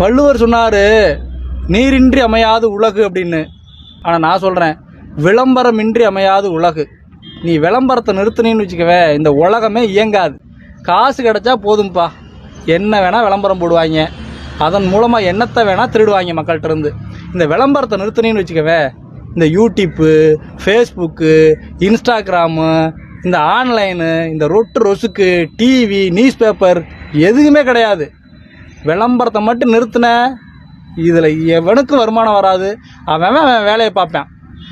வள்ளுவர் சொன்னார் நீரின்றி அமையாது உலகு அப்படின்னு. ஆனால் நான் சொல்கிறேன் விளம்பரமின்றி அமையாது உலகு. நீ விளம்பரத்தை நிறுத்தினேன்னு வச்சுக்கவே இந்த உலகமே இயங்காது. காசு கிடச்சா போதும்ப்பா என்ன வேணால் விளம்பரம் போடுவாங்க. அதன் மூலமாக என்னத்தை வேணால் திருடுவாங்க மக்கள்கிட்டருந்து இந்த விளம்பரத்தை நிறுத்தினேன்னு வச்சுக்கவே இந்த யூடியூப்பு ஃபேஸ்புக்கு இன்ஸ்டாகிராமு இந்த ஆன்லைனு இந்த ரொட்டு ரொசுக்கு டிவி நியூஸ் பேப்பர் எதுவுமே கிடையாது. விளம்பரத்தை மட்டும் நிறுத்தின. இதில் எவனுக்கும் வருமானம் வராது. அவன் அவன் வேலையை பார்ப்பேன்.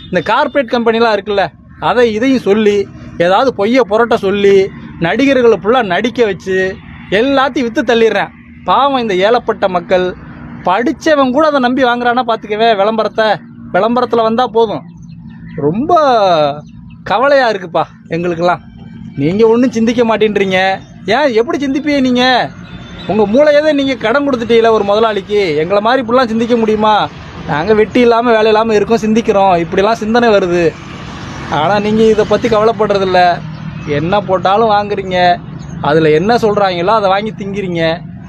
இந்த கார்ப்பரேட் கம்பெனிலாம் இருக்குல்ல அதை இதையும் சொல்லி ஏதாவது பொய்ய புரட்ட சொல்லி நடிகர்களை ஃபுல்லாக நடிக்க வச்சு எல்லாத்தையும் விற்று தள்ளிடுறேன். பாவம் இந்த ஏழப்பட்ட மக்கள். படித்தவன் கூட அதை நம்பி வாங்குறானா பார்த்துக்கவே விளம்பரத்தை விளம்பரத்தில் வந்தால் போதும். ரொம்ப கவலையாக இருக்குப்பா எங்களுக்கெல்லாம். நீங்கள் ஒன்றும் சிந்திக்க மாட்டேன்றீங்க. ஏன் எப்படி சிந்திப்பீங்க நீங்கள் உங்கள் மூளையதை நீங்கள் கடன் கொடுத்துட்டீங்கள ஒரு முதலாளிக்கு. எங்களை மாதிரி இப்படிலாம் சிந்திக்க முடியுமா? நாங்கள் வெட்டி இல்லாமல் வேலை இல்லாமல் இருக்கோம் சிந்திக்கிறோம். இப்படிலாம் சிந்தனை வருது. ஆனால் நீங்கள் இதை பற்றி கவலைப்படுறதில்ல. என்ன போட்டாலும் வாங்குறீங்க. அதில் என்ன சொல்கிறாங்களோ அதை வாங்கி திங்கிறீங்க.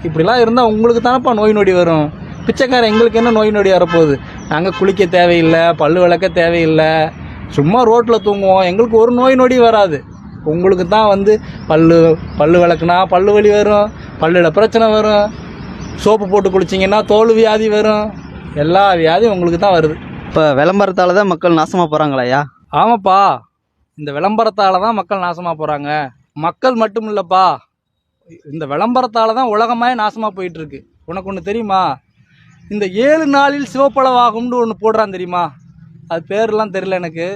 இப்படிலாம் இருந்தால் உங்களுக்கு தானப்பா நோய் நொடி வரும். பிச்சைக்காரன் எங்களுக்கு என்ன நோய் நொடி வரப்போகுது? நாங்கள் குளிக்க தேவையில்லை பல்லு விளக்க தேவையில்லை. சும்மா ரோட்டில் தூங்குவோம். எங்களுக்கு ஒரு நோய் நொடி வராது. உங்களுக்கு தான் வந்து பல்லு பல்லு விளக்குனா பல்லு வலி வரும் பல்லில் பிரச்சனை வரும் சோப்பு போட்டு குளிச்சிங்கன்னா தோல் வியாதி வரும் எல்லா வியாதியும் உங்களுக்கு தான் வருது. இப்போ விளம்பரத்தால் தான் மக்கள் நாசமாக போகிறாங்களாயா ஆமாப்பா. இந்த விளம்பரத்தால் தான் மக்கள் நாசமாக போகிறாங்க மக்கள் மட்டும் இல்லைப்பா. இந்த விளம்பரத்தால் தான் உலகமே நாசமாக போயிட்டு இருக்கு உனக்கு ஒன்று தெரியுமா? இந்த ஏழு நாளில் சிவப்பளவாகும்னு ஒன்று போடுறான் தெரியுமா? அது பேர்லாம் தெரியல எனக்கு.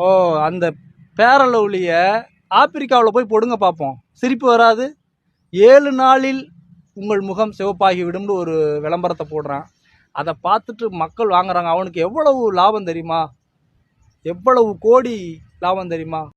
ஓ அந்த பேரளவுலிய ஆப்பிரிக்காவில் போய் பொடுங்க பார்ப்போம் சிரிப்பு வராது. ஏழு நாளில் உங்கள் முகம் சிவப்பாகி விடும்னு ஒரு விளம்பரத்தை போடுறான். அதை பார்த்துட்டு மக்கள் வாங்குறாங்க. அவனுக்கு எவ்வளவு லாபம் தெரியுமா? எவ்வளவு கோடி லாபம் தெரியுமா?